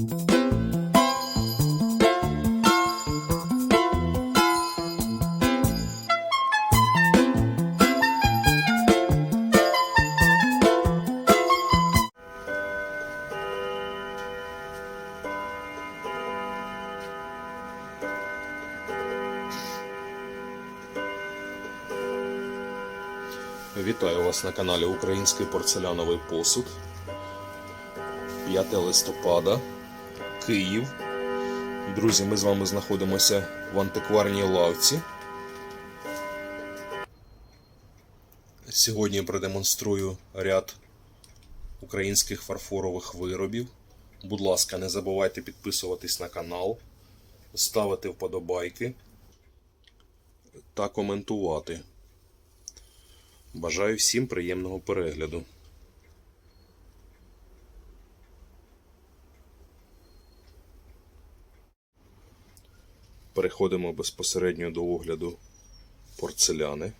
Вітаю вас на каналі Український порцеляновий посуд. 5 листопада, Київ. Друзі, ми з вами знаходимося в антикварній лавці. Сьогодні продемонструю ряд українських фарфорових виробів. Будь ласка, не забувайте підписуватись на канал, ставити вподобайки та коментувати. Бажаю всім приємного перегляду. Переходимо безпосередньо до огляду порцеляни.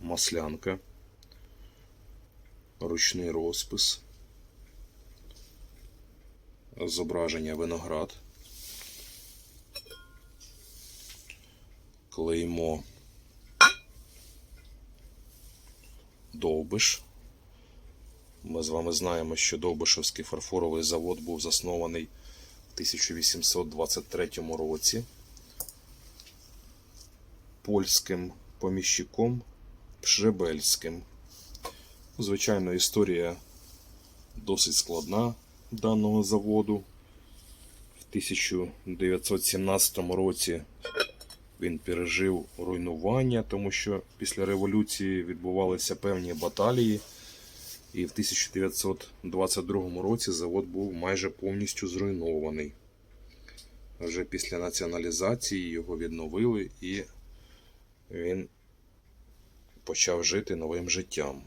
Маслянка. Ручний розпис. Зображення виноград. Клеймо Довбиш. Ми з вами знаємо, що Довбишевський фарфоровий завод був заснований 1823 році польським поміщиком Пшебельським. Звичайно, історія досить складна даного заводу. В 1917 році він пережив руйнування, тому що після революції відбувалися певні баталії, і в 1922 році завод був майже повністю зруйнований. Вже після націоналізації його відновили і він почав жити новим життям.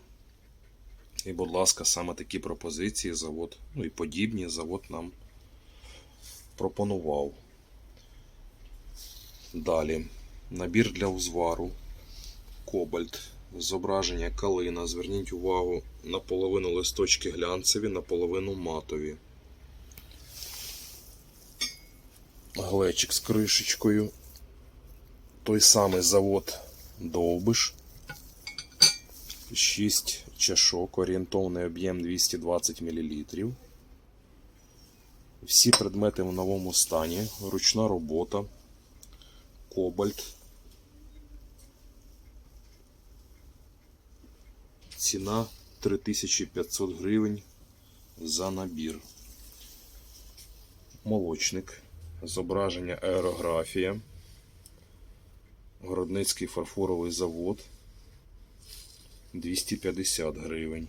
І, будь ласка, саме такі пропозиції завод, ну і подібні завод нам пропонував. Далі. Набір для узвару. Кобальт. Зображення калина. Зверніть увагу наполовину листочки глянцеві, наполовину матові. Глечик з кришечкою. Той самий завод Довбиш. 6 чашок, орієнтовний об'єм 220 мл. Всі предмети в новому стані, ручна робота кобальт. Ціна 3500 гривень за набір. Молочник. Зображення аерографія. Городницький фарфоровий завод 250 гривень.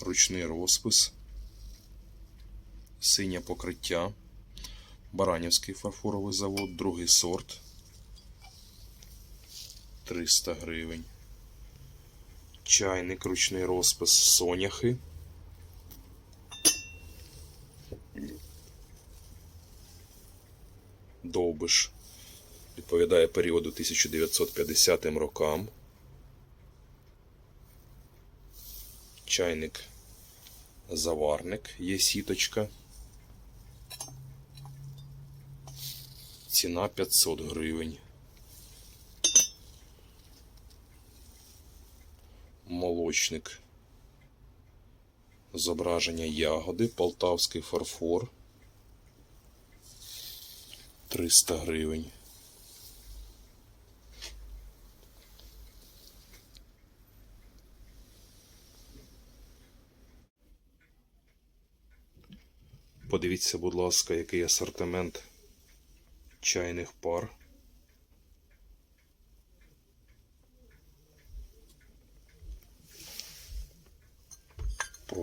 Ручний розпис. Синє покриття. Баранівський фарфоровий завод, другий сорт 300 гривень. Чайник, ручний розпис соняхи. Довбиш. Відповідає періоду 1950 рокам. Чайник заварник, є сіточка. Ціна 500 гривень. Молочник. Зображення ягоди, полтавський фарфор. 300 гривень. Подивіться, будь ласка, який асортимент чайних пар.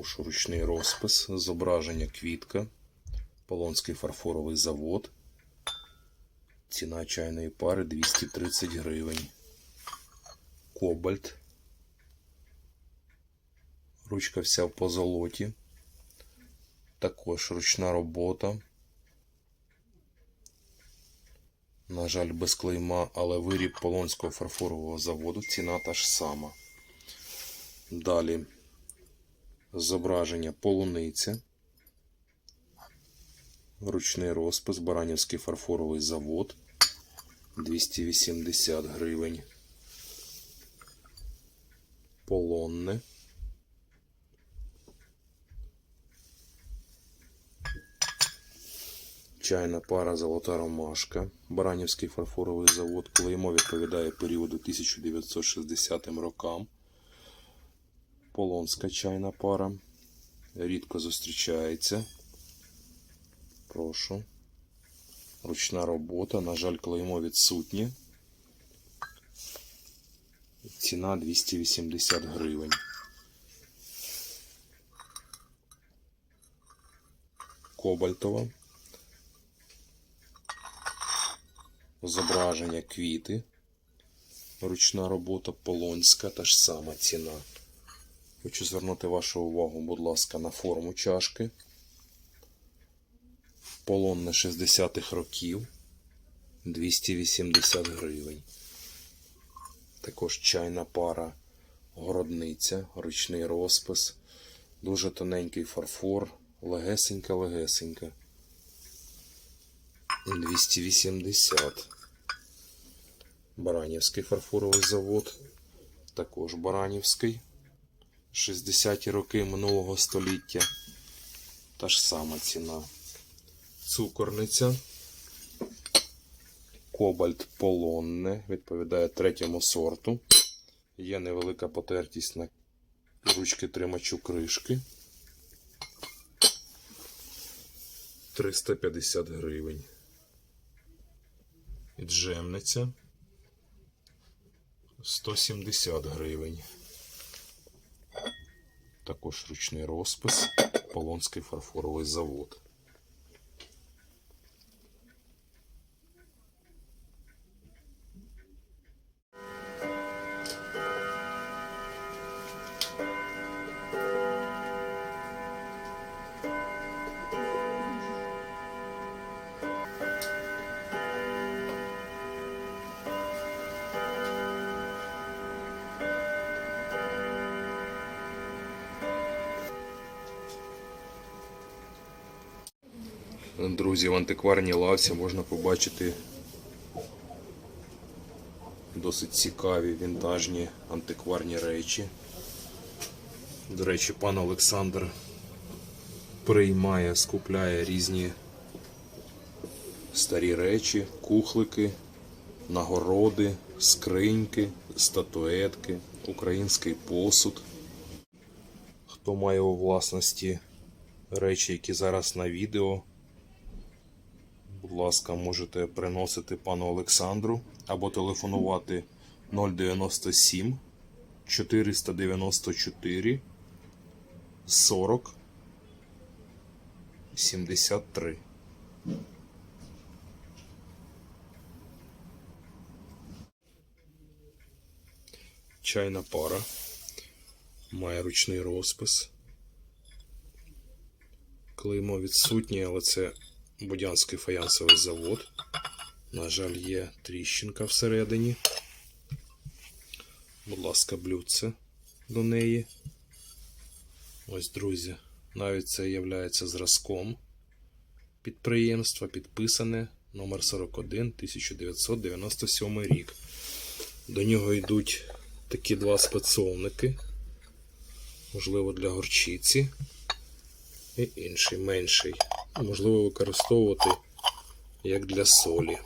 Прошу ручний розпис, зображення квітка, Полонський фарфоровий завод. Ціна чайної пари 230 гривень. Кобальт. Ручка вся в позолоті. Також ручна робота. На жаль, без клейма, але виріб Полонського фарфорового заводу ціна та ж сама. Далі Зображення полуниця. Ручний розпис, Баранівський фарфоровий завод 280 гривень. Полонне. Чайна пара Золота ромашка. Баранівський фарфоровий завод. Клеймо відповідає періоду 1960 рокам. Полонська чайна пара. Рідко зустрічається. Прошу. Ручна робота. На жаль, клеймо відсутнє. Ціна 280 гривень. Кобальтова. Зображення квіти. Ручна робота полонська, та ж сама ціна. Хочу звернути вашу увагу, будь ласка, на форму чашки. Полонне 60-х років 280 гривень. Також чайна пара городниця, ручний розпис, дуже тоненький фарфор, легесенька-легесенька. 280. Баранівський фарфоровий завод. Також Баранівський. 60-ті роки минулого століття. Та ж сама ціна. Цукорниця. Кобальт полонне. Відповідає третьому сорту. Є невелика потертість на ручки тримачу кришки. 350 гривень. Джемниця 170 гривень. Також ручний розпис. Полонський фарфоровий завод. Друзі, в антикварній лавці можна побачити досить цікаві вінтажні антикварні речі. До речі, пан Олександр приймає, скупляє різні старі речі, кухлики, нагороди, скриньки, статуетки, український посуд. Хто має у власності речі, які зараз на відео, будь ласка, можете приносити пану Олександру або телефонувати 097 494 40 73. Чайна пара. Має ручний розпис. Клеймо відсутнє, але це Будянський фаянсовий завод. На жаль, є тріщинка всередині. Будь ласка, блюдце до неї. Ось, друзі, навіть це є зразком підприємства, підписане номер 41 1997 рік. До нього йдуть такі два спецовники, можливо, для горчиці і інший менший. Можливо використовувати як для солі.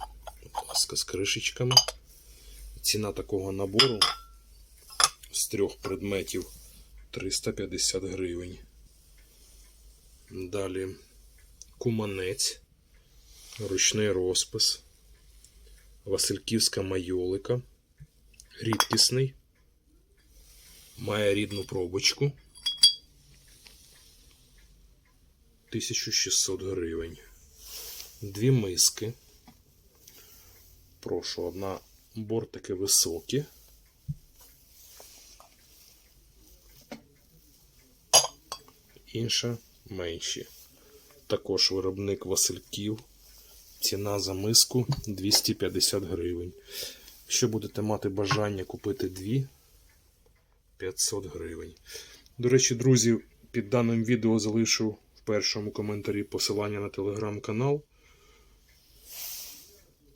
Будь ласка, з кришечками. Ціна такого набору з трьох предметів 350 гривень. Далі куманець, ручний розпис, Васильківська майолика, рідкісний, має рідну пробочку. 1600 гривень. Дві миски. Прошу, одна бортики високі. Інша менші. Також виробник Васильків. Ціна за миску 250 гривень. Якщо будете мати бажання купити дві 500 гривень. До речі, друзі, Під даним відео залишу першому коментарі посилання на телеграм-канал.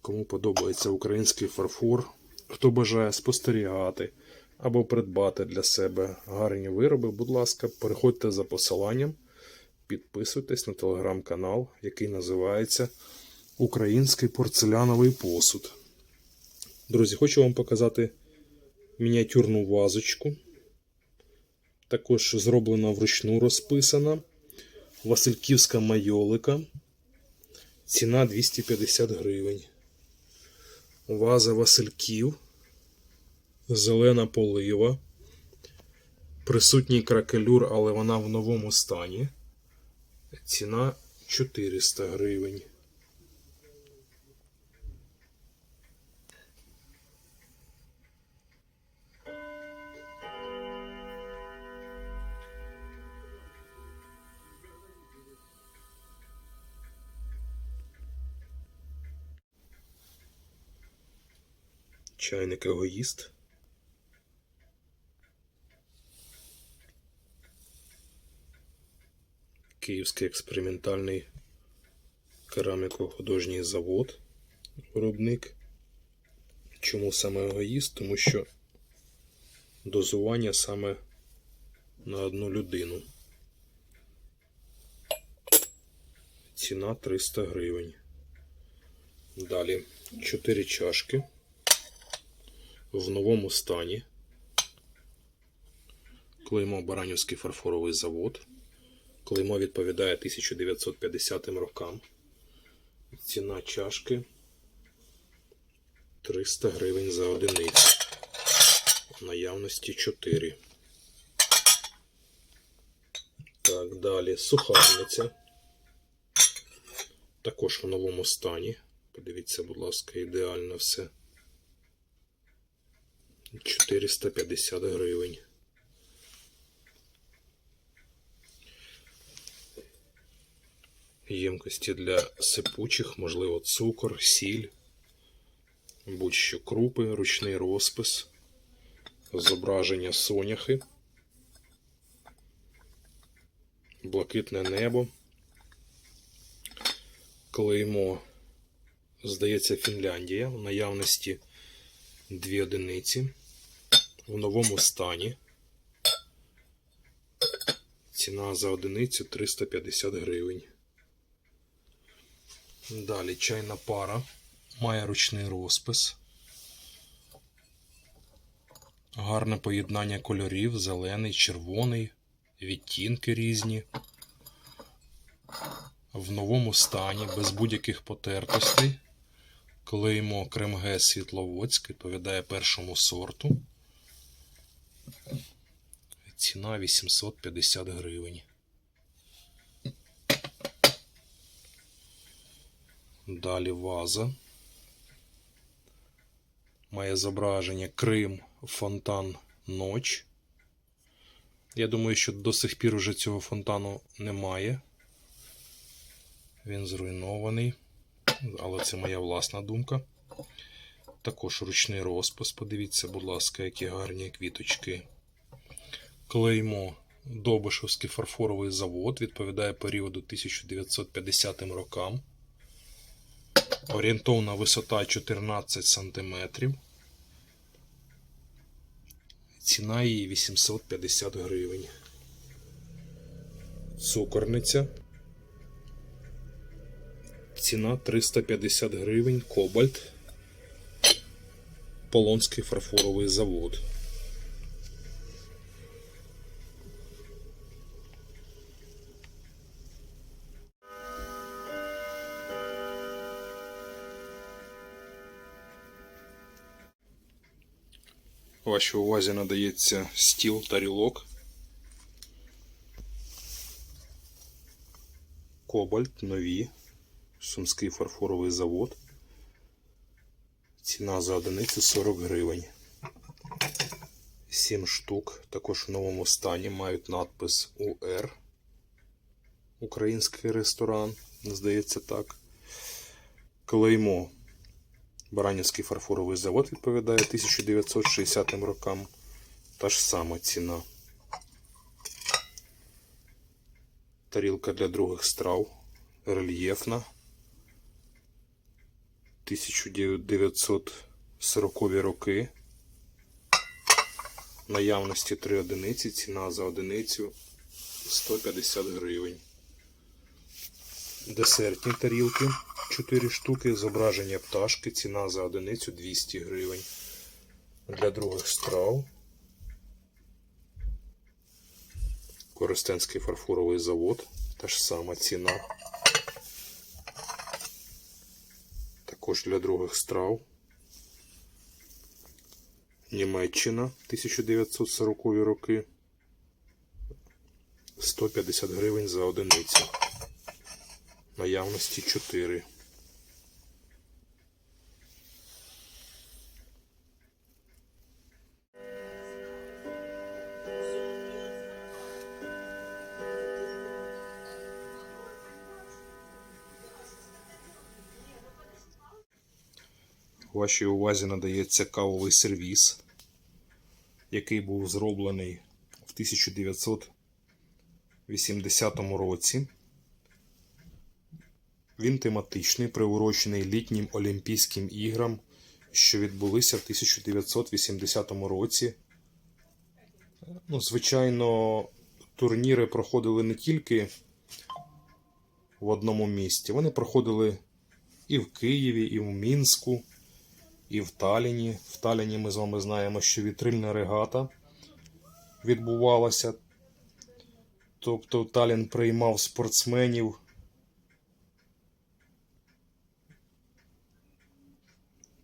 Кому подобається український фарфор, хто бажає спостерігати або придбати для себе гарні вироби, будь ласка, переходьте за посиланням, підписуйтесь на телеграм-канал, який називається Український порцеляновий посуд. Друзі, хочу вам показати мініатюрну вазочку. Також зроблена вручну розписана. Васильківська майолика. Ціна 250 гривень. Ваза Васильків. Зелена полива. Присутній кракелюр, але вона в новому стані. Ціна 400 гривень. Чайник егоїст. Київський експериментальний кераміко-художній завод. Виробник. Чому саме егоїст? Тому що дозування саме на одну людину. Ціна 300 гривень. Далі 4 чашки в новому стані. Клеймо Баранівський фарфоровий завод. Клеймо відповідає 1950 рокам. Ціна чашки 300 гривень за одиницю. В наявності 4. Так, далі сухарниця. Також в новому стані. Подивіться, будь ласка, ідеально все. 450 гривень. Ємкості для сипучих, можливо, цукор, сіль, будь-що крупи, ручний розпис, зображення соняхи, блакитне небо, клеймо, здається, Фінляндія в наявності дві одиниці в новому стані. Ціна за одиницю 350 гривень. Далі чайна пара. Має ручний розпис. Гарне поєднання кольорів: зелений, червоний, відтінки різні. В новому стані, без будь-яких потертостей. Клеймо Кремге Світловодськ відповідає першому сорту. Ціна 850 гривень. Далі ваза. Має зображення Крим, фонтан, ноч. Я думаю, що до сих пір уже цього фонтану немає. Він зруйнований, але це моя власна думка. Також ручний розпис. Подивіться, будь ласка, які гарні квіточки. Клеймо Добишевський фарфоровий завод відповідає періоду 1950 рокам. Орієнтовна висота 14 см. Ціна її 850 гривень. Цукорниця. Ціна 350 гривень. Кобальт. Полонський фарфоровий завод. Вашій увазі надається стіл тарілок. Кобальт нові. Сумський фарфоровий завод. Ціна за одиницю 40 гривень. 7 штук. Також в новому стані мають надпис УР. Український ресторан. Здається так. Клеймо. Баранівський фарфоровий завод відповідає 1960 рокам. Та ж сама ціна. Тарілка для других страв. Рельєфна. 1940 роки. Наявності 3 одиниці. Ціна за одиницю 150 гривень. Десертні тарілки 4 штуки. Зображення пташки. Ціна за одиницю 200 гривень. Для других страв. Коростенський фарфоровий завод. Та ж сама ціна. Також для других страв. Німеччина 1940 роки. 150 гривень за одиницю. Наявності 4. Вашій увазі надається кавовий сервіс, який був зроблений в 1980 році. Він тематичний, приурочений літнім Олімпійським іграм, що відбулися в 1980 році. Ну, звичайно, турніри проходили не тільки в одному місті, вони проходили і в Києві, і в Мінську, і в Таліні. В Таліні ми з вами знаємо, що вітрильна регата відбувалася. Тобто Талін приймав спортсменів.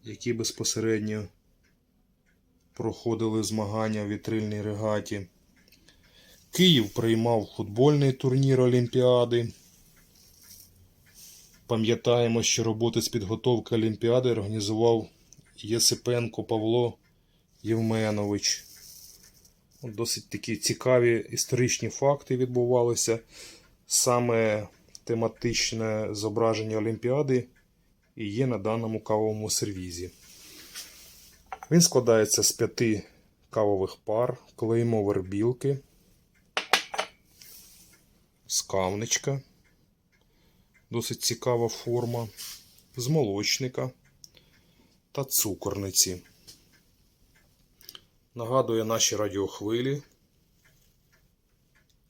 Які безпосередньо проходили змагання в вітрильній регаті. Київ приймав футбольний турнір Олімпіади. Пам'ятаємо, що роботи з підготовки Олімпіади організував Єсипенко Павло Євменович. Досить такі цікаві історичні факти відбувалися. Саме тематичне зображення Олімпіади і є на даному кавовому сервізі. Він складається з п'яти кавових пар, клеймо вербілки, скавничка, досить цікава форма, з молочника та цукорниці. Нагадує наші радіохвилі.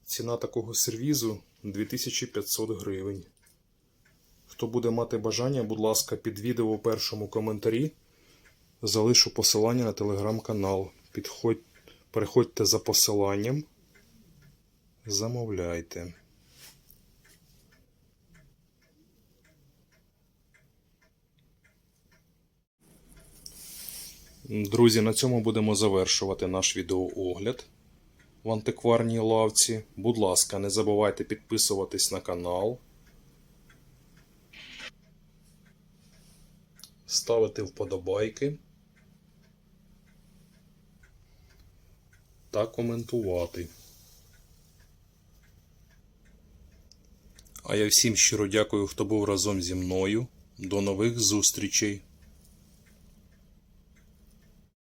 Ціна такого сервізу 2500 гривень. Хто буде мати бажання, будь ласка, під відео у першому коментарі залишу посилання на телеграм-канал. Переходьте за посиланням, замовляйте. Друзі, на цьому будемо завершувати наш відеоогляд в антикварній лавці. Будь ласка, не забувайте підписуватись на канал, ставити вподобайки та коментувати. А я всім щиро дякую, хто був разом зі мною. До нових зустрічей!